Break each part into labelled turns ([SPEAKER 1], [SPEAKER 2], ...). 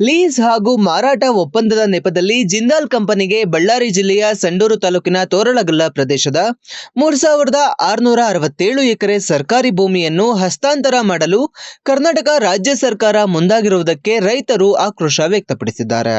[SPEAKER 1] Lease ಹಾಗೂ ಮಾರಾಟ ಒಪ್ಪಂದದ ನೆಪದಲ್ಲಿ ಜಿಂದಾಲ್ ಕಂಪನಿಗೆ ಬಳ್ಳಾರಿ ಜಿಲ್ಲೆಯ ಸಂಡೂರು ತಾಲೂಕಿನ ತೋರಳಗಲ್ಲ ಪ್ರದೇಶದ ಮೂರು ಸಾವಿರದ ಆರುನೂರ ಅರವತ್ತೇಳು ಎಕರೆ ಸರ್ಕಾರಿ ಭೂಮಿಯನ್ನು ಹಸ್ತಾಂತರ ಮಾಡಲು ಕರ್ನಾಟಕ ರಾಜ್ಯ ಸರ್ಕಾರ ಮುಂದಾಗಿರುವುದಕ್ಕೆ ರೈತರು ಆಕ್ರೋಶ ವ್ಯಕ್ತಪಡಿಸಿದ್ದಾರೆ.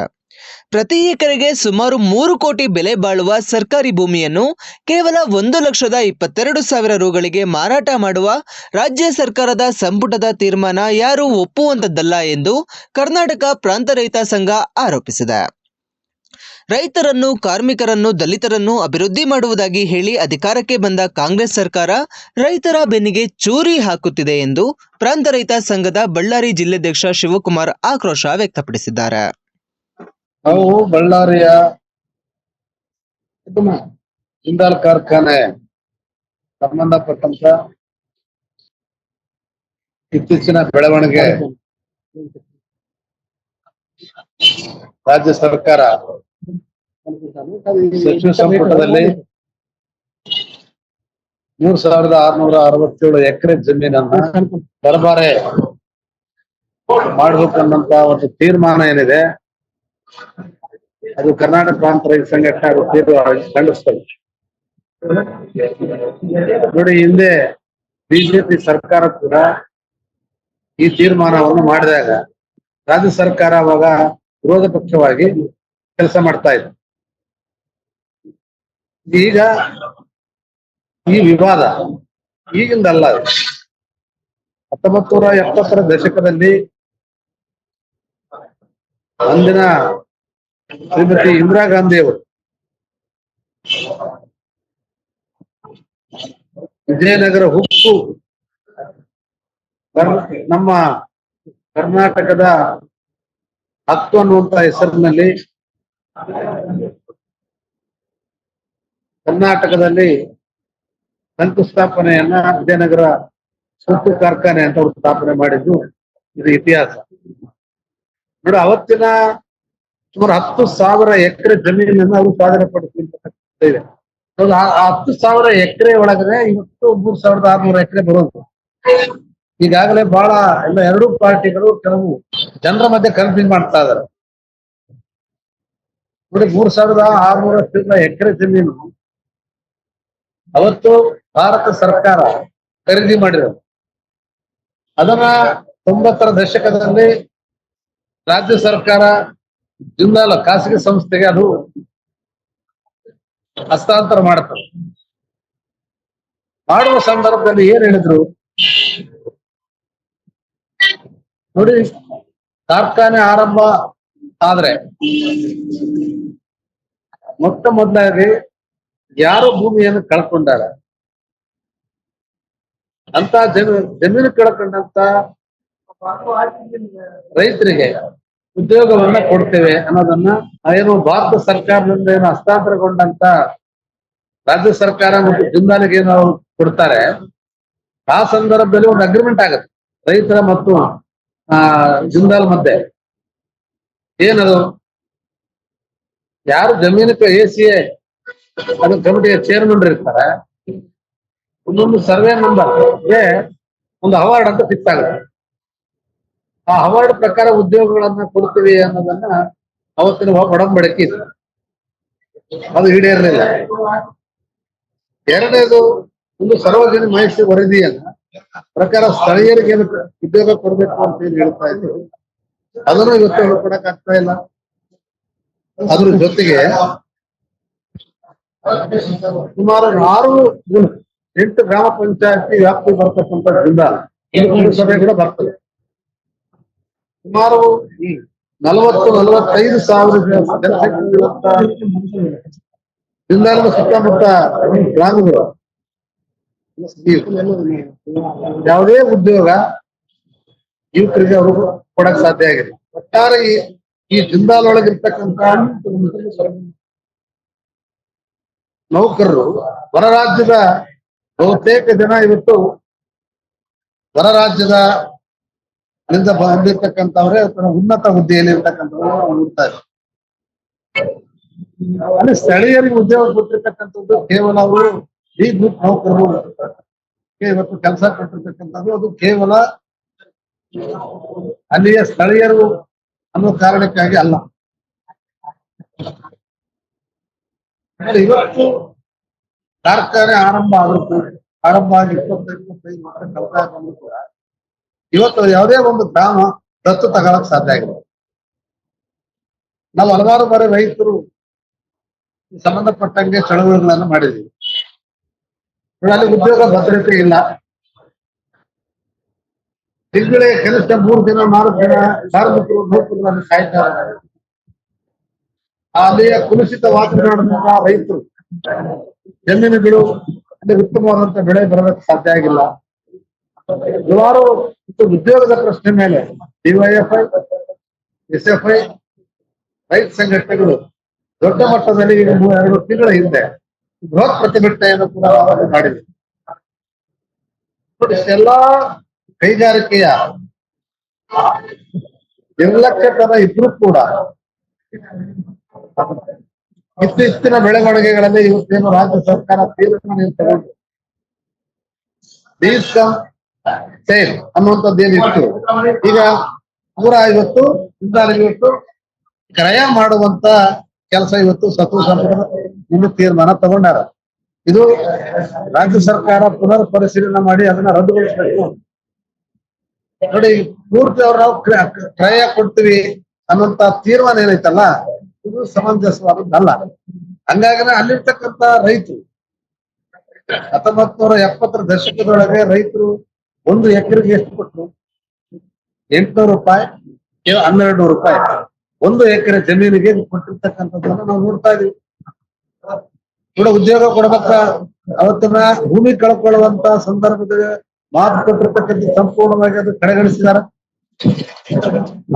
[SPEAKER 1] ಪ್ರತಿ ಎಕರೆಗೆ ಸುಮಾರು ಮೂರು ಕೋಟಿ ಬೆಲೆ ಬಾಳುವ ಸರ್ಕಾರಿ ಭೂಮಿಯನ್ನು ಕೇವಲ ಒಂದು ಲಕ್ಷದ ಇಪ್ಪತ್ತೆರಡು ಸಾವಿರ ರುಗಳಿಗೆ ಮಾರಾಟ ಮಾಡುವ ರಾಜ್ಯ ಸರ್ಕಾರದ ಸಂಪುಟದ ತೀರ್ಮಾನ ಯಾರೂ ಒಪ್ಪುವಂತದ್ದಲ್ಲ ಎಂದು ಕರ್ನಾಟಕ ಪ್ರಾಂತ ರೈತ ಸಂಘ ಆರೋಪಿಸಿದೆ. ರೈತರನ್ನು, ಕಾರ್ಮಿಕರನ್ನು, ದಲಿತರನ್ನು ಅಭಿವೃದ್ಧಿ ಮಾಡುವುದಾಗಿ ಹೇಳಿ ಅಧಿಕಾರಕ್ಕೆ ಬಂದ ಕಾಂಗ್ರೆಸ್ ಸರ್ಕಾರ ರೈತರ ಬೆನ್ನಿಗೆ ಚೂರಿ ಹಾಕುತ್ತಿದೆ ಎಂದು ಪ್ರಾಂತ ರೈತ ಸಂಘದ ಬಳ್ಳಾರಿ ಜಿಲ್ಲಾಧ್ಯಕ್ಷ ಶಿವಕುಮಾರ್ ಆಕ್ರೋಶ ವ್ಯಕ್ತಪಡಿಸಿದ್ದಾರೆ.
[SPEAKER 2] ನಾವು ಬಳ್ಳಾರಿಯ ಇಂದಾಲ್ ಕಾರ್ಖಾನೆ ಸಂಬಂಧಪಟ್ಟಂತ ಇತ್ತೀಚಿನ ಬೆಳವಣಿಗೆ ರಾಜ್ಯ ಸರ್ಕಾರ ಸಚಿವ ಸಂಪುಟದಲ್ಲಿ ಮೂರ್ ಸಾವಿರದ ಆರ್ನೂರ ಅರವತ್ತೇಳು ಎಕರೆ ಜಮೀನನ್ನ ದರ್ಬಾರೆ ಮಾಡ್ಬೇಕನ್ನಂತ ಒಂದು ತೀರ್ಮಾನ ಏನಿದೆ ಅದು ಕರ್ನಾಟಕ ಪ್ರಾಂತ ರೈತ ಸಂಘಟನೆ ತೀವ್ರವಾಗಿ ಖಂಡಿಸ್ತದೆ ನೋಡಿ, ಹಿಂದೆ ಬಿಜೆಪಿ ಸರ್ಕಾರ ಕೂಡ ಈ ತೀರ್ಮಾನವನ್ನು ಮಾಡಿದಾಗ ರಾಜ್ಯ ಸರ್ಕಾರ ಅವಾಗ ವಿರೋಧ ಪಕ್ಷವಾಗಿ ಕೆಲಸ ಮಾಡ್ತಾ ಇತ್ತು ಈಗ ಈ ವಿವಾದ ಈಗಿಂದಲ್ಲ. ಹತ್ತೊಂಬತ್ತು ನೂರ ಎಪ್ಪತ್ತರ ದಶಕದಲ್ಲಿ ಅಂದಿನ ಶ್ರೀಮತಿ ಇಂದಿರಾ ಗಾಂಧಿ ಅವರು ವಿಜಯನಗರ ಹುಕ್ಕು ನಮ್ಮ ಕರ್ನಾಟಕದ ಹತ್ತು ಅನ್ನುವಂತ ಹೆಸರಿನಲ್ಲಿ ಕರ್ನಾಟಕದಲ್ಲಿ ಶಂಕುಸ್ಥಾಪನೆಯನ್ನ ವಿಜಯನಗರ ಸುತ್ತು ಕಾರ್ಖಾನೆ ಅಂತ ಅವರು ಸ್ಥಾಪನೆ ಮಾಡಿದ್ದು, ಇದು ಇತಿಹಾಸ. ನೋಡಿ, ಅವತ್ತಿನ ಸುಮಾರು ಹತ್ತು ಸಾವಿರ ಎಕರೆ ಜಮೀನನ್ನ ಅವರು ಸ್ವಾಧೀನ ಪಡಿಸಿದೆ ಇದೆ. ಹತ್ತು ಸಾವಿರ ಎಕರೆ ಒಳಗಡೆ ಇವತ್ತು ಮೂರ್ ಸಾವಿರದ ಆರ್ನೂರ ಎಕರೆ ಬರುವಂತ ಈಗಾಗಲೇ ಬಹಳ ಎಲ್ಲ ಎರಡೂ ಪಾರ್ಟಿಗಳು ಕೆಲವು ಜನರ ಮಧ್ಯೆ ಕನ್ಫ್ಯೂಸ್ ಮಾಡ್ತಾ ಇದಾರೆ ನೋಡಿ, ಮೂರ್ ಸಾವಿರದ ಆರ್ನೂರ ಎಕರೆ ಜಮೀನು ಅವತ್ತು ಭಾರತ ಸರ್ಕಾರ ಖರೀದಿ ಮಾಡಿರೋದು. ಅದನ್ನ ತೊಂಬತ್ತರ ದಶಕದಲ್ಲಿ ರಾಜ್ಯ ಸರ್ಕಾರ ಜಿಲ್ಲಾ ಖಾಸಗಿ ಸಂಸ್ಥೆಗೆ ಅದು ಹಸ್ತಾಂತರ ಮಾಡುತ್ತದೆ ಮಾಡುವ ಸಂದರ್ಭದಲ್ಲಿ ಏನ್ ಹೇಳಿದ್ರು? ನೋಡಿ, ಕಾರ್ಖಾನೆ ಆರಂಭ ಆದ್ರೆ ಮೊತ್ತ ಮೊದಲಾಗಿ ಯಾರು ಭೂಮಿಯನ್ನು ಕಳ್ಕೊಂಡಾರ. ಅಂತ ಜಮೀನು ಕಳ್ಕೊಂಡಂತ ರೈತರಿಗೆ ಉದ್ಯೋಗವನ್ನ ಕೊಡ್ತೇವೆ ಅನ್ನೋದನ್ನ ಏನು ಭಾರತ ಸರ್ಕಾರದಿಂದ ಏನು ಹಸ್ತಾಂತರಗೊಂಡಂತ ರಾಜ್ಯ ಸರ್ಕಾರ ಮತ್ತು ಜಿಂದಾಲಿಗೆ ಏನು ಕೊಡ್ತಾರೆ, ಆ ಸಂದರ್ಭದಲ್ಲಿ ಒಂದು ಅಗ್ರಿಮೆಂಟ್ ಆಗುತ್ತೆ, ರೈತರ ಮತ್ತು, ಆ, ಜಿಂದಾಲ್ ಮಧ್ಯೆ. ಏನದು? ಯಾರು ಜಮೀನಕ್ಕೆ ಎ ಸಿ ಎ, ಅದು ಕಮಿಟಿಯ ಚೇರ್ಮನ್ ಇರ್ತಾರೆ, ಒಂದೊಂದು ಸರ್ವೆ ನಂಬರ್ ಒಂದು ಅವಾರ್ಡ್ ಅಂತ ಫಿಕ್ಸ್ ಆಗುತ್ತೆ. ಆ ಅವಾರ್ಡ್ ಪ್ರಕಾರ ಉದ್ಯೋಗಗಳನ್ನ ಕೊಡ್ತೀವಿ ಅನ್ನೋದನ್ನ ಅವತ್ತಿನ ಒಡಂಬಡಿಕೆ ಇತ್ತು ಅದು ಈಡೇರಲಿಲ್ಲ. ಎರಡನೇದು, ಒಂದು ಸರ್ವಜನ ಮಾಹಿತಿ ವರದಿಯನ್ನ ಪ್ರಕಾರ ಸ್ಥಳೀಯರಿಗೆ ಉದ್ಯೋಗ ಕೊಡಬೇಕು ಅಂತ ಹೇಳಿ ಹೇಳ್ತಾ ಇದ್ರು, ಅದನ್ನು ಇವತ್ತು ಹೇಳ್ಕೊಡಕ್ ಆಗ್ತಾ ಇಲ್ಲ. ಅದ್ರ ಜೊತೆಗೆ ಸುಮಾರು ಆರು ಎಂಟು ಗ್ರಾಮ ಪಂಚಾಯತಿ ವ್ಯಾಪ್ತಿ ಬರ್ತಕ್ಕಂಥ ಜಿಲ್ಲಾ. ಸಭೆ ಕೂಡ ಬರ್ತದೆ. ಸುಮಾರು ನಲವತ್ತು, ನಲವತ್ತೈದು ಸಾವಿರ ಜನಸಂಖ್ಯೆ ಸುತ್ತಮುತ್ತ ಗ್ರಾಮಗಳು. ಯಾವುದೇ ಉದ್ಯೋಗ ಯುವಕರಿಗೆ ಅವರು ಕೊಡಕ್ ಸಾಧ್ಯ ಆಗಿದೆ ಒಟ್ಟಾರೆ ಈ ಜಿಂದಾಲ್ ಒಳಗಿರ್ತಕ್ಕಂತ ನೌಕರರು, ಹೊರ ರಾಜ್ಯದ ಬಹುತೇಕ ಜನ ಇವತ್ತು ಹೊರ ರಾಜ್ಯದ ದಿಂದ ಬಂದಿರ್ತಕ್ಕಂಥವ್ರೆ ಉನ್ನತ ಹುದ್ದೆಯಲ್ಲಿ ಇರ್ತಕ್ಕಂಥವ್ರು ಅಲ್ಲಿ ಸ್ಥಳೀಯರಿಗೆ ಉದ್ಯೋಗ ಕೊಟ್ಟಿರ್ತಕ್ಕಂಥದ್ದು ಕೇವಲ ಅವರು ಈ ಗ್ರೂಪ್ ನೌಕರರು ಇವತ್ತು ಕೆಲಸ ಕೊಟ್ಟಿರ್ತಕ್ಕಂಥದ್ದು ಅದು ಕೇವಲ ಅಲ್ಲಿಯ ಸ್ಥಳೀಯರು ಅನ್ನೋ ಕಾರಣಕ್ಕಾಗಿ ಅಲ್ಲ. ಇವತ್ತು ಕಾರ್ಖಾನೆ ಆರಂಭ ಆದ್ರೂ ಆರಂಭ ಆಗಿ ಇಪ್ಪತ್ತೈದು ಇಪ್ಪತ್ತೈದು ವರ್ಷ ಕೆಲಸ ಕೂಡ ಇವತ್ತು ಯಾವುದೇ ಒಂದು ಗ್ರಾಮ ದತ್ತು ತಗೊಳಕ್ ಸಾಧ್ಯ ಆಗಿಲ್ಲ ನಾವು ಹಲವಾರು ಬಾರಿ ರೈತರು ಸಂಬಂಧಪಟ್ಟಂಗೆ ಚಳವಳಿಗಳನ್ನು ಮಾಡಿದೀವಿ. ಅಲ್ಲಿ ಉದ್ಯೋಗ ಭದ್ರತೆ ಇಲ್ಲ. ತಿಂಗಳೇ ಕನಿಷ್ಠ ಮೂರು ದಿನ, ನಾಲ್ಕು ದಿನ, ಕಾರ್ಮಿಕರು ನೌಕರರನ್ನು ಕಾಯ್ತಾ ಅಲ್ಲಿಯ ಕುಲುಷಿತ ವಾತಾವರಣದಿಂದ ರೈತರು, ಜಮೀನುಗಳು ಅಲ್ಲಿ ಉತ್ತಮವಾದಂತ ಬೆಳೆ ಬರೋದಕ್ಕೆ ಸಾಧ್ಯ ಆಗಿಲ್ಲ. ಹಲವಾರು ಉದ್ಯೋಗದ ಪ್ರಶ್ನೆ ಮೇಲೆ ಡಿವೈಎಫ್ಐ, ಎಸ್ಎಫ್ಐ, ರೈತ ಸಂಘಟನೆಗಳು ದೊಡ್ಡ ಮಟ್ಟದಲ್ಲಿ ಎರಡು ತಿಂಗಳ ಹಿಂದೆ ಬೃಹತ್ ಪ್ರತಿಭಟನೆಯನ್ನು ಕೂಡ ಮಾಡಿದೆ ಎಲ್ಲಾ ಕೈಗಾರಿಕೆಯ ನಿರ್ಲಕ್ಷ್ಯತನ ಇದ್ರೂ ಕೂಡ ಇತ್ತೀಚಿನ ಬೆಳವಣಿಗೆಗಳಲ್ಲಿ ಇವತ್ತೇನು ರಾಜ್ಯ ಸರ್ಕಾರ ತೀರ್ಮಾನ ತಗೊಂಡು ಸೇಲ್ ಅನ್ನುವಂಥದ್ದು ಏನಿತ್ತು? ಈಗ ನೂರ ಐವತ್ತು, ಇನ್ನೂರ ಐವತ್ತು ಕ್ರಯ ಮಾಡುವಂತ ಕೆಲಸ ಇವತ್ತು ಸತ್ವ ಸಂಪುಟ ಇನ್ನು ತೀರ್ಮಾನ ತಗೊಂಡಾರ. ಇದು ರಾಜ್ಯ ಸರ್ಕಾರ ಪುನರ್ ಪರಿಶೀಲನೆ ಮಾಡಿ ಅದನ್ನ ರದ್ದುಗೊಳಿಸಬೇಕು. ನೋಡಿ, ಪೂರ್ತಿ ಅವ್ರು ನಾವು ಕ್ರಯ ಕೊಡ್ತೀವಿ ಅನ್ನುವಂತ ತೀರ್ಮಾನ ಏನೈತಲ್ಲ, ಇದು ಸಮಂಜಸವಾದದ್ದಲ್ಲ. ಹಂಗಾಗಿನೇ ಅಲ್ಲಿರ್ತಕ್ಕಂತ ರೈತರು ಹತ್ತೊಂಬತ್ ನೂರ ಎಪ್ಪತ್ತರ ದಶಕದೊಳಗೆ ರೈತರು ಒಂದು ಎಕರೆಗೆ ಎಷ್ಟು ಕೊಟ್ಟರು ಎಂಟುನೂರು ರೂಪಾಯಿ ಹನ್ನೆರಡು ನೂರು ರೂಪಾಯಿ. ಒಂದು ಎಕರೆ ಜಮೀನಿಗೆ ಕೊಟ್ಟಿರ್ತಕ್ಕಂಥದ್ದನ್ನ ನಾವು ನೋಡ್ತಾ ಇದೀವಿ. ಕೂಡ ಉದ್ಯೋಗ ಕೊಡಬೇಕ? ಅವತ್ತಿನ ಭೂಮಿ ಕಳ್ಕೊಳ್ಳುವಂತ ಸಂದರ್ಭದಲ್ಲಿ ಮಾತು ಕೊಟ್ಟಿರ್ತಕ್ಕಂಥ ಸಂಪೂರ್ಣವಾಗಿ ಅದು ಕಡೆಗಣಿಸಿದಾರ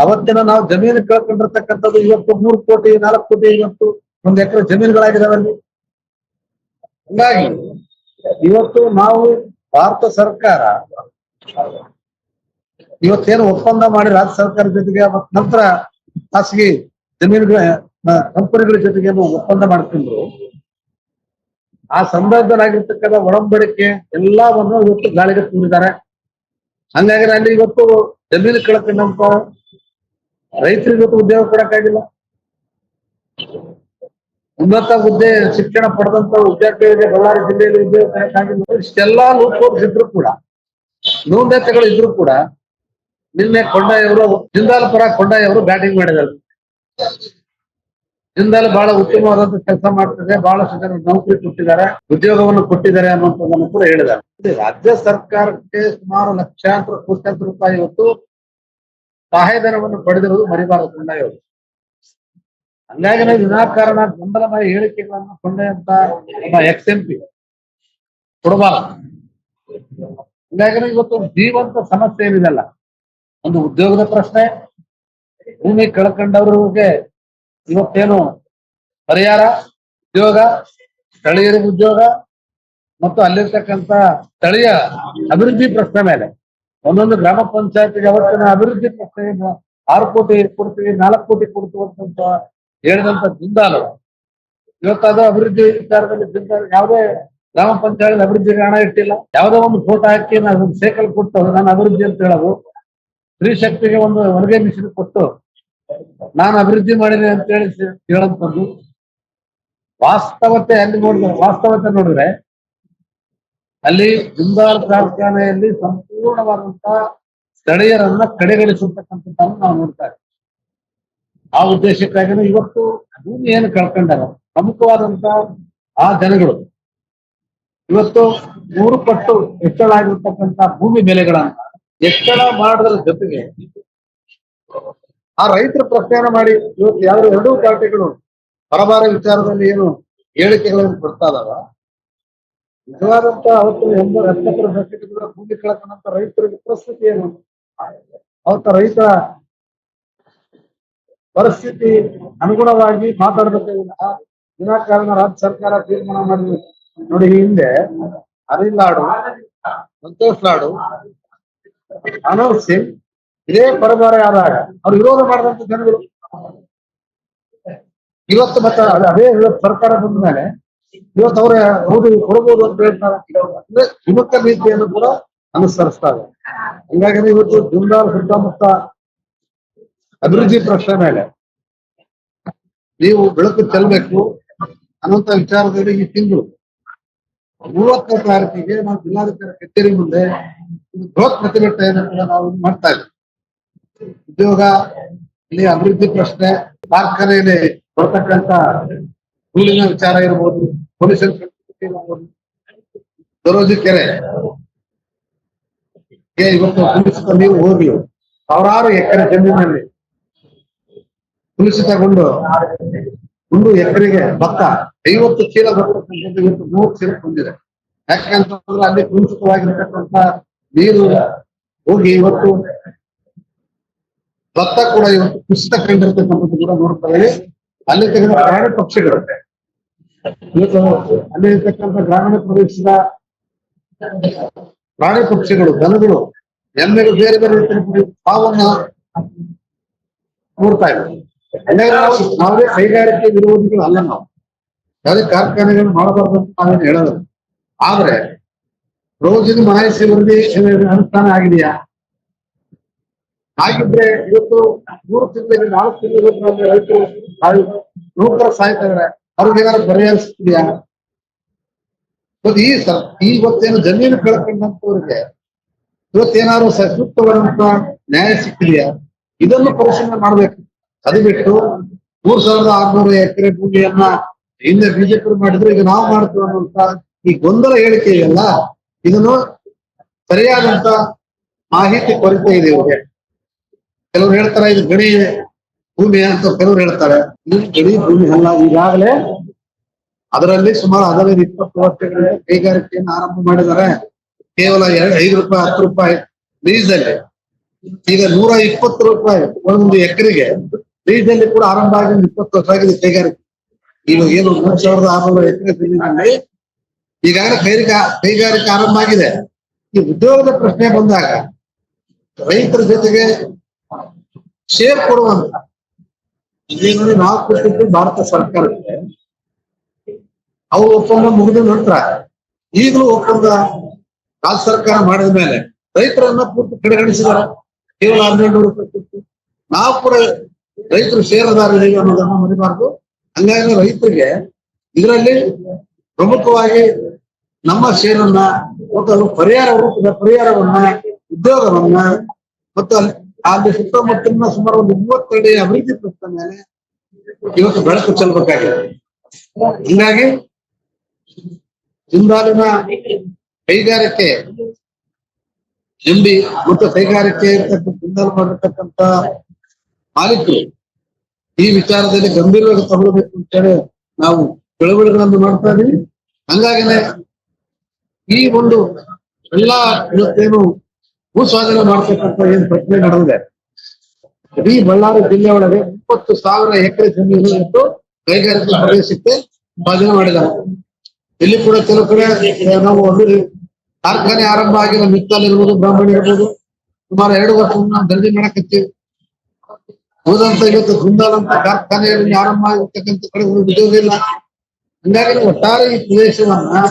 [SPEAKER 2] ಅವತ್ತಿನ ನಾವು ಜಮೀನು ಕಳ್ಕೊಂಡಿರ್ತಕ್ಕಂಥದ್ದು ಇವತ್ತು ಮೂರು ಕೋಟಿ, ನಾಲ್ಕು ಕೋಟಿ ಇವತ್ತು ಒಂದು ಎಕರೆ ಜಮೀನುಗಳಾಗಿದ್ದಾವೆ ಅಲ್ಲಿ. ಹಂಗಾಗಿ ಇವತ್ತು ನಾವು ಭಾರತ ಸರ್ಕಾರ ಇವತ್ತೇನು ಒಪ್ಪಂದ ಮಾಡಿ ರಾಜ್ಯ ಸರ್ಕಾರ ಜೊತೆಗೆ ಮತ್ತೆ ನಂತರ ಖಾಸಗಿ ಜಮೀನುಗಳ ಕಂಪನಿಗಳ ಜೊತೆಗೆ ಒಪ್ಪಂದ ಮಾಡ್ಕೊಂಡ್ರು. ಆ ಸಂದರ್ಭದಲ್ಲಾಗಿರ್ತಕ್ಕಂಥ ಒಡಂಬಡಿಕೆ ಎಲ್ಲವನ್ನು ಇವತ್ತು ಗಾಳಿಗೆ ತುಂಬಿದ್ದಾರೆ. ಹಂಗಾಗಿ ಅಲ್ಲಿ ಇವತ್ತು ಜಮೀನು ಕಳ್ಕೊಂಡಂತ ರೈತರಿಗೆ ಇವತ್ತು ಉದ್ಯೋಗ ಕೊಡಕ್ಕಾಗಿಲ್ಲ ಉನ್ನತ ಹುದ್ದೆ ಶಿಕ್ಷಣ ಪಡೆದಂತ ವಿದ್ಯಾರ್ಥಿಗಳಿಗೆ ಬಳ್ಳಾರಿ ಜಿಲ್ಲೆಯಲ್ಲಿ ಉದ್ಯೋಗ ಕೊಡಕ್ಕಾಗಿಲ್ಲ ಇಷ್ಟೆಲ್ಲಾ ಇದ್ರು ಕೂಡ. ನ್ಯೂನತೆಗಳು ಇದ್ರು ಕೂಡ ನಿನ್ನೆ ಕೊಂಡಾಯವರು ಜಿಂದಾಲ್ ಪರ ಕೊಂಡಾಯವರು ಬ್ಯಾಟಿಂಗ್ ಮಾಡಿದ್ದಾರೆ ಜಿಂದಾಲ್ ಬಹಳ ಉತ್ತಮವಾದಂತ ಕೆಲಸ ಮಾಡ್ತಿದೆ, ಬಹಳಷ್ಟು ಜನ ನೌಕರಿ ಕೊಟ್ಟಿದ್ದಾರೆ, ಉದ್ಯೋಗವನ್ನು ಕೊಟ್ಟಿದ್ದಾರೆ ಅನ್ನುವಂಥದ್ದನ್ನು ಕೂಡ ಹೇಳಿದ್ದಾರೆ. ರಾಜ್ಯ ಸರ್ಕಾರಕ್ಕೆ ಸುಮಾರು ಲಕ್ಷಾಂತರ, ಕೋಟ್ಯಾಂತರ ರೂಪಾಯಿ ಇವತ್ತು ಸಹಾಯಧನವನ್ನು ಪಡೆದಿರುವುದು ಮರಿಬಾರದು ಕೊಂಡಾಯವರು ಹಂಗಾಗಿ ನಾವು ವಿನಾಕಾರಣ ಗೊಂದಲಮಯ ಹೇಳಿಕೆಗಳನ್ನು ಕೊಂಡಂತ ನಮ್ಮ ಎಕ್ಸ್ ಎಂ ಪಿ ಕೊಡಬಾರದು. ಹಂಗಾಗಿ ಇವತ್ತು ಜೀವಂತ ಸಮಸ್ಯೆ ಏನಿದೆಲ್ಲ? ಒಂದು ಉದ್ಯೋಗದ ಪ್ರಶ್ನೆ, ಭೂಮಿ ಕಳ್ಕೊಂಡವ್ರಿಗೆ ಇವತ್ತೇನು ಪರಿಹಾರ, ಉದ್ಯೋಗ, ಸ್ಥಳೀಯರಿಗೆ ಉದ್ಯೋಗ, ಮತ್ತು ಅಲ್ಲಿರ್ತಕ್ಕಂತ ಸ್ಥಳೀಯ ಅಭಿವೃದ್ಧಿ ಪ್ರಶ್ನೆ ಮೇಲೆ. ಒಂದೊಂದು ಗ್ರಾಮ ಪಂಚಾಯತ್ಗೆ ಅವತ್ತಿನ ಅಭಿವೃದ್ಧಿ ಪ್ರಶ್ನೆ ಆರು ಕೋಟಿ ಕೊಡ್ತೀವಿ, ನಾಲ್ಕು ಕೋಟಿ ಕೊಡ್ತೀವಿ ಅಂತ ಹೇಳಿದಂತ ಜಿಂದಾಲು ಇವತ್ತಾದ ಅಭಿವೃದ್ಧಿ ವಿಚಾರದಲ್ಲಿ ಜಿಂದಾಲ್ ಯಾವುದೇ ಗ್ರಾಮ ಪಂಚಾಯತ್ ಅಭಿವೃದ್ಧಿಗೆ ಹಣ ಇಟ್ಟಿಲ್ಲ. ಯಾವುದೋ ಒಂದು ಫೋಟೋ ಹಾಕಿ ನಾನು ಸೈಕಲ್ ಕೊಟ್ಟು ನಾನು ಅಭಿವೃದ್ಧಿ ಅಂತ ಹೇಳೋದು. ಸ್ತ್ರೀ ಶಕ್ತಿಗೆ ಒಂದು ಹೊರಗೆ ಮಿಷನ್ ಕೊಟ್ಟು ನಾನು ಅಭಿವೃದ್ಧಿ ಮಾಡಿದೆ ಅಂತ ಹೇಳಿ ಹೇಳಂತದ್ದು ವಾಸ್ತವತೆ ಅಲ್ಲಿ ನೋಡಿದ್ರೆ, ವಾಸ್ತವತೆ ನೋಡಿದ್ರೆ ಅಲ್ಲಿ ಜಿಂದಾಲ್ ಕಾರ್ಖಾನೆಯಲ್ಲಿ ಸಂಪೂರ್ಣವಾದಂತ ಸ್ಥಳೀಯರನ್ನ ಕಡೆಗಣಿಸಿರ್ತಕ್ಕಂಥದ್ದನ್ನು ನಾವು ನೋಡ್ತಾ ಇದ್ದೀವಿ. ಆ ಉದ್ದೇಶಕ್ಕಾಗಿ ಇವತ್ತು ಭೂಮಿ ಏನು ಕಳ್ಕೊಂಡಾರ ಪ್ರಮುಖವಾದಂತ ಆ ಜನಗಳು ಇವತ್ತು ಮೂರು ಪಟ್ಟು ಹೆಚ್ಚಳ ಆಗಿರ್ತಕ್ಕಂತ ಭೂಮಿ ಬೆಲೆಗಳನ್ನ ಹೆಚ್ಚಳ ಮಾಡೋದ್ರ ಜೊತೆಗೆ ಆ ರೈತರು ಪ್ರಸ್ತಾನ ಮಾಡಿ ಇವತ್ತು ಯಾವ ಎರಡೂ ಪಾರ್ಟಿಗಳು ಪರಭಾರ ವಿಚಾರದಲ್ಲಿ ಏನು ಹೇಳಿಕೆಗಳನ್ನು ಕೊಡ್ತಾ ಇದಾವ. ನಿಜವಾದಂತ ಅವತ್ತು ಎಂಬ ಎಪ್ಪತ್ತರ ದಶಕದ ಭೂಮಿ ಕಳಕಂತ ರೈತರಿಗೆ ಪರಿಸ್ಥಿತಿ ಏನು? ಅವತ್ತ ರೈತ ಪರಿಸ್ಥಿತಿ ಅನುಗುಣವಾಗಿ ಮಾತಾಡಬೇಕಾಗಿಲ್ಲ. ವಿನಾಕಾರಣ ರಾಜ್ಯ ಸರ್ಕಾರ ತೀರ್ಮಾನ ಮಾಡಿ ನೋಡಿ ಹಿಂದೆ, ಅನಿಲ್ ಲಾಡು ಸಂತೋಷ್ ಲಾಡು ಅನೋರ್ ಸಿಂಗ್, ಇದೇ ಪರಭಾರ ಆದಾಗ ಅವ್ರು ವಿರೋಧ ಮಾಡಿದಂತ ಜನಗಳು. ಇವತ್ತು ಮತ್ತೆ ಅದೇ- ಸರ್ಕಾರ ಬಂದ ಮೇಲೆ ಇವತ್ತು ಅವ್ರ ಹೌದು ಕೊಡಬಹುದು ಅಂತ ಹೇಳ್ತಾರೆ ಅಂದ್ರೆ ವಿಮುಖ ನೀತಿಯನ್ನು ಕೂಡ ಅನುಸರಿಸ್ತಾರೆ ಹಂಗಾಗಿ ಇವತ್ತು ಜಿಂದಾಲ್ ಸುತ್ತಮುತ್ತ ಅಭಿವೃದ್ಧಿ ಪ್ರಶ್ನೆ ಮೇಲೆ ನೀವು ಬೆಳಕು ಚೆಲ್ಲಬೇಕು ಅನ್ನುವಂತ ವಿಚಾರದಲ್ಲಿ ಈ ತಿಂಗಳು ಮೂವತ್ತನೇ ತಾರೀಕಿಗೆ ನಾವು ಜಿಲ್ಲಾಧಿಕಾರಿ ಕಚೇರಿ ಮುಂದೆ ಬೃಹತ್ ಪ್ರತಿಭಟನೆಯನ್ನು ಕೂಡ ನಾವು ಮಾಡ್ತಾ ಇದ್ದೀವಿ ಉದ್ಯೋಗ, ಇಲ್ಲಿ ಅಭಿವೃದ್ಧಿ ಪ್ರಶ್ನೆ, ಕಾರ್ಖಾನೆಯಲ್ಲಿ ಬರ್ತಕ್ಕಂತ ಕೂಲಿನ ವಿಚಾರ ಇರ್ಬೋದು ಪೊಲೀಸರ ಇರ್ಬೋದು, ದರೋಜಿ ಕೆರೆ. ಇವತ್ತು ಕುಲಿಸಿತ ನೀವು ಹೋಗಿ ಸಾವಿರಾರು ಎಕರೆ ಜಮೀನಲ್ಲಿ ಕುಲಿಸಿತಗೊಂಡು ಒಂದು ಎಕರೆಗೆ ಭತ್ತ ಐವತ್ತು ಚೀಲ ಬರ್ತಕ್ಕಂಥದ್ದು ಮೂವತ್ತು ಚೀಲ ಬಂದಿದೆ. ಯಾಕಂತಂದ್ರೆ ಅಲ್ಲಿ ಕುಂಚಿತವಾಗಿರ್ತಕ್ಕಂಥ ನೀರು ಹೋಗಿ ಇವತ್ತು ಭತ್ತ ಕೂಡ ಇವತ್ತು ಕುಸಿತ ಕಂಡಿರ್ತಕ್ಕಂಥದ್ದು ಕೂಡ ನೋಡ್ತಾ ಇದ್ದೀವಿ. ಅಲ್ಲಿ ತೆಗೆದ ಪ್ರಾಣಿ ಪಕ್ಷಿಗಳು. ಅಲ್ಲಿ ಇರ್ತಕ್ಕಂಥ ಗ್ರಾಮೀಣ ಪ್ರದೇಶದ ಪ್ರಾಣಿ ಪಕ್ಷಿಗಳು, ದನಗಳು, ಎಮ್ಮೆಗಳು ಬೇರೆ ಬೇರೆ ರೀತಿಯಲ್ಲಿ ಸಾವನ್ನ ನೋಡ್ತಾ ಇದ್ದಾರೆ ನಾವೇ ಕೈಗಾರಿಕೆ ವಿರೋಧಿಗಳು ಅಲ್ಲ ನಾವು. ಯಾವುದೇ ಕಾರ್ಖಾನೆಗಳು ಮಾಡಬಾರ್ದು ಅಂತ ನಾವೇನು ಹೇಳೋದು ಆದ್ರೆ ರೋಜಿನ ಮಾಹಿತಿ ವರದಿ ಅನುಷ್ಠಾನ ಆಗಿದೆಯಾ? ಹಾಗಿದ್ರೆ ಇವತ್ತು ಮೂರು ತಿಂಗಳಿಗೆ, ನಾಲ್ಕು ತಿಂಗಳಿಗೆ ರೈತರು ನೌಕರ ಸಾಯ್ತಾ ಇದಾರೆ. ಅವ್ರಿಗೆ ಏನಾದ್ರು ಪರಿಹರಿಸ್ತಿದ್ಯಾ ಈ ಇವತ್ತು ಈ ಸರ್ ಇವತ್ತೇನು ಜಮೀನು ಕಳ್ಕೊಂಡಂತವ್ರಿಗೆ ಇವತ್ತೇನಾದ್ರು ಸೂಕ್ತವಾದಂತ ನ್ಯಾಯ ಸಿಕ್ಕಿದೆಯಾ? ಇದನ್ನು ಪರಿಶೀಲನೆ ಮಾಡ್ಬೇಕು. ಅದು ಬಿಟ್ಟು ಮೂರ್ ಸಾವಿರದ ಆರ್ನೂರು ಎಕರೆ ಭೂಮಿಯನ್ನ ಹಿಂದೆ ಬಿಜೆಪಿ ಮಾಡಿದ್ರು, ಈಗ ನಾವು ಮಾಡ್ತೀವಿ ಅನ್ನುವಂತ ಈ ಗೊಂದಲ ಹೇಳಿಕೆ ಇದೆಯಲ್ಲ ಇದನ್ನು ಸರಿಯಾದಂತ ಮಾಹಿತಿ ಕೊರತೆ ಇದೆ ಇವ್ರಿಗೆ. ಕೆಲವ್ರು ಹೇಳ್ತಾರೆ, ಇದು ಗಣಿ ಭೂಮಿ ಅಂತ ಕೆಲವ್ರು ಹೇಳ್ತಾರೆ. ಇದು ಗಣಿ ಭೂಮಿ ಅಲ್ಲ, ಈಗಾಗಲೇ ಅದರಲ್ಲಿ ಸುಮಾರು ಹದಿನೈದು ಇಪ್ಪತ್ತು ವರ್ಷಗಳಿಂದ ಕೈಗಾರಿಕೆಯನ್ನು ಆರಂಭ ಮಾಡಿದ್ದಾರೆ. ಕೇವಲ ಐದು ರೂಪಾಯಿ, ಹತ್ತು ರೂಪಾಯಿ ಅಲ್ಲಿ ಈಗ ನೂರ ಇಪ್ಪತ್ತು ರೂಪಾಯಿ ಒಂದು ಎಕರೆಗೆ ಅಲ್ಲಿ ಕೂಡ ಆರಂಭ ಆಗಿ ಒಂದು ಇಪ್ಪತ್ತು ವರ್ಷ ಆಗಿದೆ ಕೈಗಾರಿಕೆ. ಈಗ ಏನು ಮೂರ್ ಸಾವಿರದ ಆರುನೂರ ಎಕರೆ ಜಮೀನಲ್ಲಿ ಈಗಾಗಲೇ ಕೈಗಾರಿಕೆ ಕೈಗಾರಿಕೆ ಆರಂಭ ಆಗಿದೆ. ಈ ಉದ್ಯೋಗದ ಪ್ರಶ್ನೆ ಬಂದಾಗ ರೈತರ ಜೊತೆಗೆ ಶೇರ್ ಕೊಡುವಂತ ಈಗ ನೋಡಿ ನಾವು ಕೊಟ್ಟಿದ್ದು ಭಾರತ ಸರ್ಕಾರ. ಅವ್ರ ಒಪ್ಪಂದ ಮುಗಿದ ನಂತರ ಈಗಲೂ ಒಪ್ಪಂದ ರಾಜ್ಯ ಸರ್ಕಾರ ಮಾಡಿದ ಮೇಲೆ ರೈತರನ್ನ ಪೂರ್ತಿ ಕಡೆಗಣಿಸಿದಾರೆ ಕೇವಲ ಹನ್ನೆರಡು ನೂರು ರೂಪಾಯಿ ಕೊಟ್ಟು ನಾವು ಕೂಡ ರೈತರು ಷೇರುದಾರರಿಗೆ ಅನ್ನೋದನ್ನ ಮರಿಬಾರ್ದು. ಹಂಗಾಗಿ ರೈತರಿಗೆ ಇದರಲ್ಲಿ ಪ್ರಮುಖವಾಗಿ ನಮ್ಮ ಸೇರನ್ನ ಮತ್ತು ಅದು ಪರಿಹಾರ ರೂಪದ ಪರಿಹಾರವನ್ನ, ಉದ್ಯೋಗವನ್ನ ಮತ್ತು ಅಲ್ಲಿ ಅಲ್ಲಿ ಸುತ್ತಮುತ್ತಲಿನ ಸುಮಾರು ಒಂದು ಮೂವತ್ತೆರಡು ಅಭಿವೃದ್ಧಿ ಪ್ರಶ್ನೆ ಮೇಲೆ ಇವತ್ತು ಬೆಳಕು ಚೆಲ್ಲಬೇಕಾಗಿದೆ. ಹಿಂಗಾಗಿ ಜಿಂದಾಲಿನ ಕೈಗಾರಿಕೆ ಎಂಬಿ ಮತ್ತು ಕೈಗಾರಿಕೆ ಇರ್ತಕ್ಕಂಥ ಜಿಂದಾಲ್ ಮಾಡಿರ್ತಕ್ಕಂಥ ಮಾಲೀಕರು ಈ ವಿಚಾರದಲ್ಲಿ ಗಂಭೀರವಾಗಿ ತಗೊಳ್ಬೇಕು ಅಂತೇಳಿ ನಾವು ಚಳವಳಿಗಳನ್ನು ಮಾಡ್ತಾ ಇದೀವಿ. ಹಂಗಾಗಿನೇ ಈ ಒಂದು ಎಲ್ಲಾ ಇವತ್ತೇನು ಭೂ ಸ್ವಾಧೀನ ಮಾಡ್ತಕ್ಕಂಥ ಏನ್ ಪ್ರಶ್ನೆ ನಡೆದಿದೆ. ಇಡೀ ಬಳ್ಳಾರಿ ಜಿಲ್ಲೆ ಒಳಗೆ ಇಪ್ಪತ್ತು ಸಾವಿರ ಎಕರೆ ಜಮೀನು ಇಟ್ಟು ಕೈಗಾರಿಕಾ ಪ್ರದೇಶಕ್ಕೆ ಸ್ವಾಧೀನ ಮಾಡಿದ್ದಾರೆ. ಇಲ್ಲಿ ಕೂಡ ಕೆಲವು ಕಡೆ ನಾವು ಅಲ್ಲಿ ಕಾರ್ಖಾನೆ ಆರಂಭ ಆಗಿರೋ ಮಿತ್ತಲ್ ಇರ್ಬೋದು, ಬ್ರಾಹ್ಮಣ ಇರ್ಬೋದು. ಸುಮಾರು ಎರಡು ವರ್ಷ ದಂಧೆ ಮಾಡಕತ್ತೀವಿ. ಹೋದಂತ ಇವತ್ತು ಗುಂದಾಲ್ ಅಂತ ಕಾರ್ಖಾನೆಯಲ್ಲಿ ಆರಂಭ ಆಗಿರ್ತಕ್ಕಂಥ ಕಡೆ ಬಿಡುವುದಿಲ್ಲ ಹಂಗಾಗಿ ಒಟ್ಟಾರೆ ಈ ಪ್ರದೇಶವನ್ನ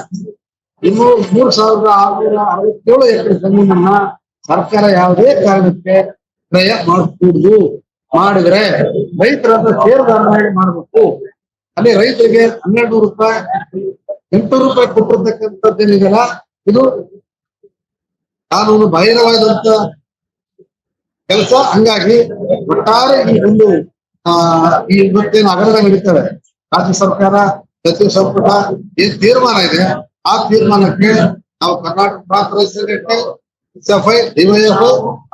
[SPEAKER 2] ಇನ್ನು ಮೂರ್ ಸಾವಿರದ ಆರ್ನೂರ ಅರವತ್ತೇಳು ಎಕರೆ ಜಮೀನನ್ನ ಸರ್ಕಾರ ಯಾವುದೇ ಕಾರಣಕ್ಕೆ ಕ್ರಯ ಮಾಡಕೂಡುದು ಮಾಡಿದ್ರೆ ರೈತರನ್ನ ಷೇರುದಾರನಾಗಿ ಮಾಡಬೇಕು. ಅಲ್ಲಿ ರೈತರಿಗೆ ಹನ್ನೆರಡು ನೂರು ರೂಪಾಯಿ ಎಂಟುನೂರು ರೂಪಾಯಿ ಕೊಟ್ಟಿರ್ತಕ್ಕಂಥದ್ದೇನಿದೆಯಲ್ಲ ಇದು ಕಾನೂನು ಬಾಹಿರವಾದಂತ ಕೆಲಸ. ಹಂಗಾಗಿ ಒಟ್ಟಾರೆ ಈ ಒಂದು, ಆ, ಈ ಇವತ್ತೇನು ಹಗರಣ ನಡೀತವೆ. ರಾಜ್ಯ ಸರ್ಕಾರ ಸಚಿವ ಸಂಪುಟ ಏನ್ ತೀರ್ಮಾನ ಇದೆ. ಆ ತೀರ್ಮಾನಕ್ಕೆ ನಾವು ಕರ್ನಾಟಕ ಪ್ರಾಂತ ಸಫೈ ಎಸ್ಎಫ್ಐ ಡಿವೈಎಫ್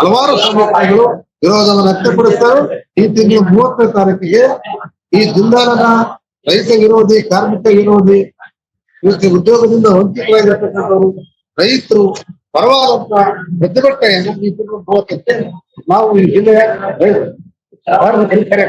[SPEAKER 2] ಹಲವಾರು ಸಂಘಟನೆಗಳು ವಿರೋಧವನ್ನು ವ್ಯಕ್ತಪಡಿಸ್ತಾರೆ ಈ ತಿಂಗಳು ಮೂವತ್ತನೇ ತಾರೀಕಿಗೆ ಈ ಜಿಲ್ಲಾನ ರೈತ ವಿರೋಧಿ, ಕಾರ್ಮಿಕ ವಿರೋಧಿ ಇವತ್ತು ಉದ್ಯೋಗದಿಂದ ವಂಚಿತರಾಗಿರ್ತಕ್ಕಂಥವ್ರು, ರೈತರು ಪರವಾದಂತ ಪ್ರತಿಭಟನೆಯನ್ನು ಈ ತಿಂಗಳು ಮೂವತ್ತಕ್ಕೆ ನಾವು ಈ ಜಿಲ್ಲೆಯ ರೈತ- ಕರೆ